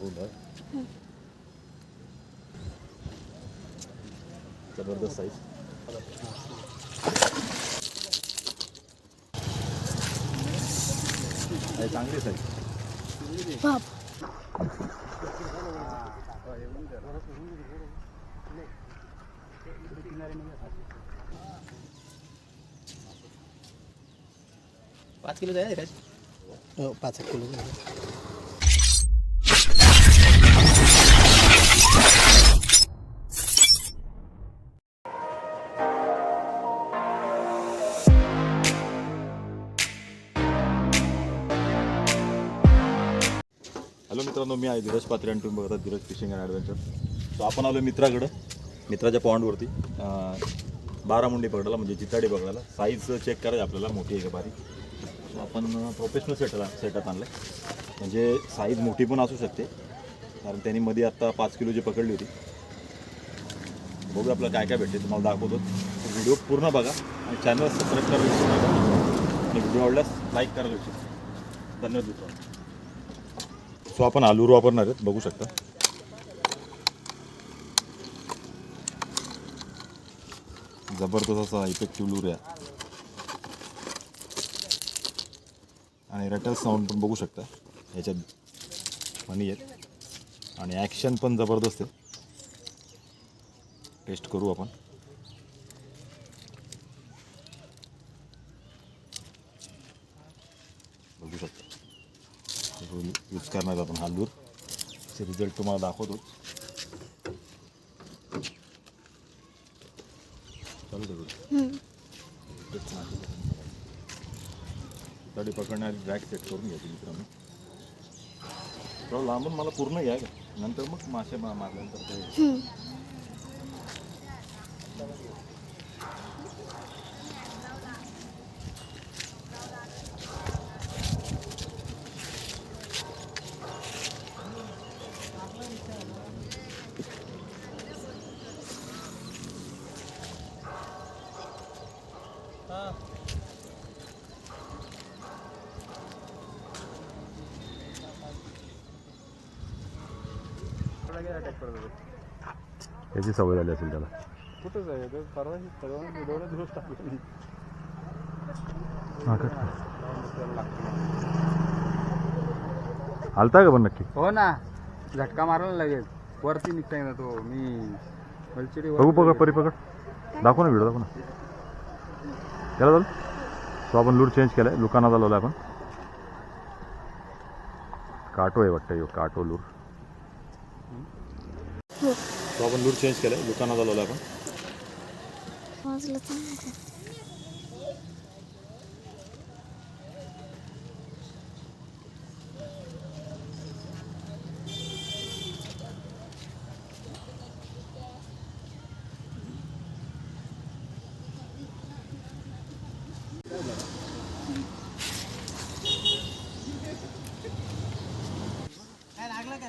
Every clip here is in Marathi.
रुंद आहे जबरदस्त साईज चांगली साईज बाप. पाच किलो आहे राज हो पाच एक किलो मित्रांनो मी आहे धीरज पात्रे आणि तुम्ही बघतात Dheeraj fishing and adventure. So आपण आलो मित्राकडं मित्राच्या पॉईंटवरती बारा मुंडी पकडायला म्हणजे चिताडी पकडायला साईज चेक करायची आपल्याला मोठी आहे का बारीक सो आपण प्रोफेशनल सेटला सेटअप आणलं म्हणजे साईज मोठी पण असू शकते. कारण त्यांनी मध्ये आत्ता पाच किलोची पकडली होती. बघू आपल्याला काय काय भेटते तुम्हाला दाखवतो. व्हिडिओ पूर्ण बघा आणि चॅनल सबस्क्राईब करायला विसरू आणि व्हिडिओ आवडल्यास लाईक करायला विसरू धन्यवाद मित्रांनो. सो आपण आलूर वापरणार आहेत बघू शकता. जबरदस्त असा इफेक्टिव्ह लूर आहे आणि रटल साऊंड पण बघू शकता. ह्याच्यात मनी आहेत. आणि ॲक्शन पण जबरदस्त आहे. टेस्ट करू आपण बघू शकता यूज करणार आपण हा लूर रिझल्ट तुम्हाला दाखवतो. चालू गाडी पकडण्याआधी बॅग सेट करून घ्यायची मित्रांनो. थोडं लांबून मला पूर्ण घ्या नंतर मग मासे मारल्यानंतर याची सवय झाली असेल त्याला. कुठंच आहे ते परवा दिवस टाकले हा कट आलता का पण नक्की? हो ना. झटका मारला लगेच वरती निघताय ना तो. मी बघू पकड परी पकड. दाखव ना व्हिडिओ दाखव ना. त्याला चालू. तो आपण लूर चेंज केलाय. लुकाना चालवला आपण. काटो आहे वाटतं. ह्यो काटो लूर तो आपण लूर चेंज केलाय. लुकाना चालवला आपण. वाजलं चांगलं लागलं का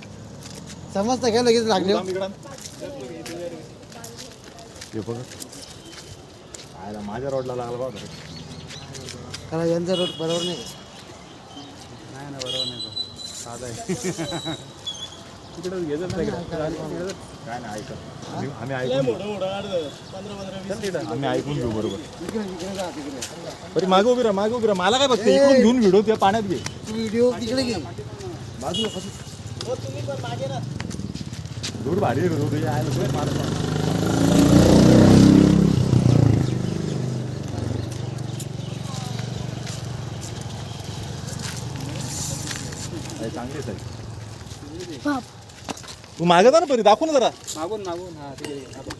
समजतं का? लगेच लागले. हे आयला माझ्या रोडला लागला बघ. कारण यांचा रोड बरोबर नाही. नाही ना बरोबर नाही साधा आहे. तिकडे घेतच नाही काय नाही ऐका. आम्ही- ऐकून घेऊ. आम्ही ऐकून घेऊ बरोबर. बरी मागे उभी राहा मागे उभी राहा. मला काय बघते इकडून घेऊन व्हिडिओ त्या पाण्यात घे. तू व्हिडिओ तिकडे घे. बाजू दूर भारी आहे रोड आहे. तुझ्या मारत चांगलीच आहे बाप. तू मागे जा ना परी दाखव ना जरा. मागून मागून. हा तिकडे आपण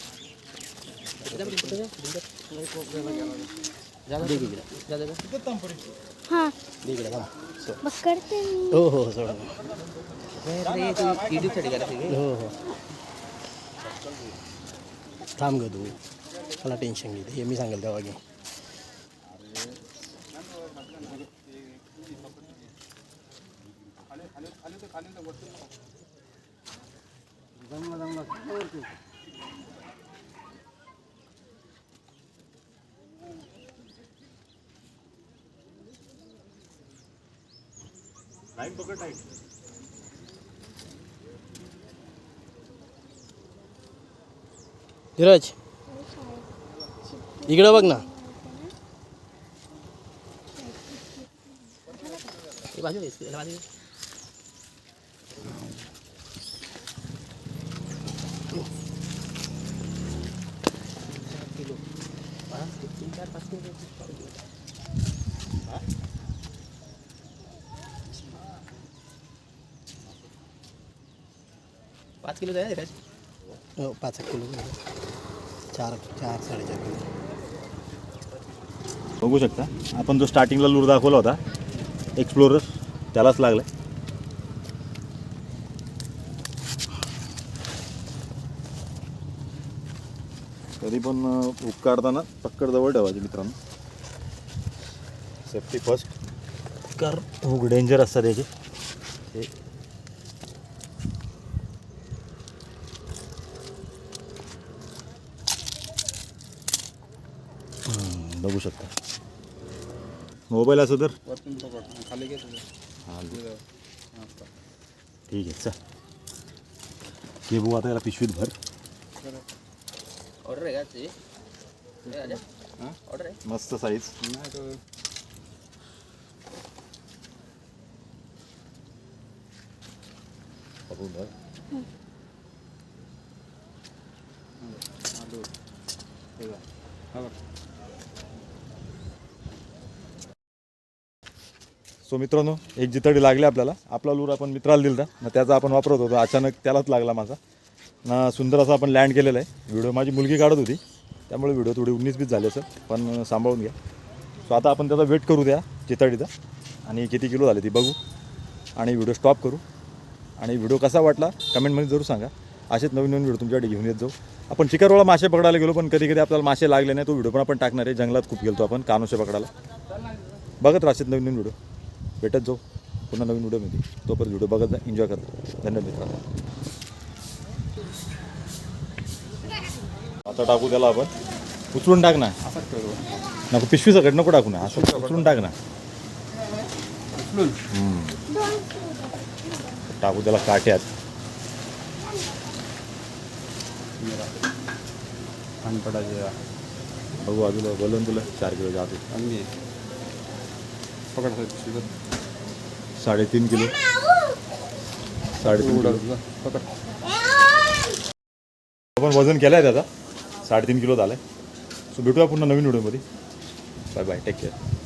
हां. मग करते मी हो हो सोडा हो हो थांब ग तू. मला टेन्शन घेते. हे मी सांगेल तेव्हा घे. लाईन पकड टाईट धीरज. इकडं बघ ना. हे तीन चार पाच पाच किलो आहे धीरज हो पाच एक किलो चार चार साडेचार किलो. बघू शकता. आपण जो स्टार्टिंगला लूर दाखवला होता एक्सप्लोरर त्यालाच लागलाय. कधी पण हुक काढताना पक्कड जवळ ठेवायची मित्रांनो. सेफ्टी फर्स्ट कर. हुक डेंजर असतात याचे बघू शकता. मोबाईल असं तर? हा, ठीक आहे चल. हे बघू आता याला पिशवीत भर. ऑर्डर आहे का ऑर्डर आहे? मस्त साईज सो मित्रांनो एक जितडी लागली आपल्याला. आपला लूर आपण मित्राला दिला मग त्याचा आपण वापरत होतो. अचानक त्यालाच लागला माझा. ना सुंदर असा आपण लँड केलेला आहे. व्हिडिओ माझी मुलगी काढत होती. त्यामुळे व्हिडिओ थोडी उन्नीस बीस झाले सर पण सांभाळून घ्या. सो आता आपण त्याचा वेट करू द्या चितडीचा आणि किती किलो झाले ती बघू. आणि व्हिडिओ स्टॉप करू. आणि व्हिडिओ कसा वाटला कमेंटमध्ये जरूर सांगा. असेच नवीन नवीन व्हिडिओ तुमच्याकडे घेऊन येत जाऊ. आपण चिकारवाळा मासे पकडायला गेलो पण कधी कधी आपल्याला मासे लागले नाही. तो व्हिडिओ पण आपण टाकणार आहे. जंगलात खूप गेलो आपण कानोसे पकडायला. बघत राहत नवीन नवीन व्हिडिओ भेटत जाऊ. पुन्हा नवीन व्हिडिओमध्ये. तोपर्यंत व्हिडिओ बघत जा एन्जॉय करा धन्यवाद मित्रांनो. आता टाकू त्याला आपण. उचलून टाक ना. नको पिशवी नको टाकू ना. असं उचलून टाक ना. टाकू त्याला काट्यात बघू आजूला बोलून तुला. चार किलो जाते. पकड साहेब साडेतीन किलो. साडेतीन किलो. पकड. आपण वजन केलं आहे त्याचा साडेतीन किलो झालं आहे सो भेटूया पुन्हा नवीन व्हिडिओमध्ये. Bye bye take care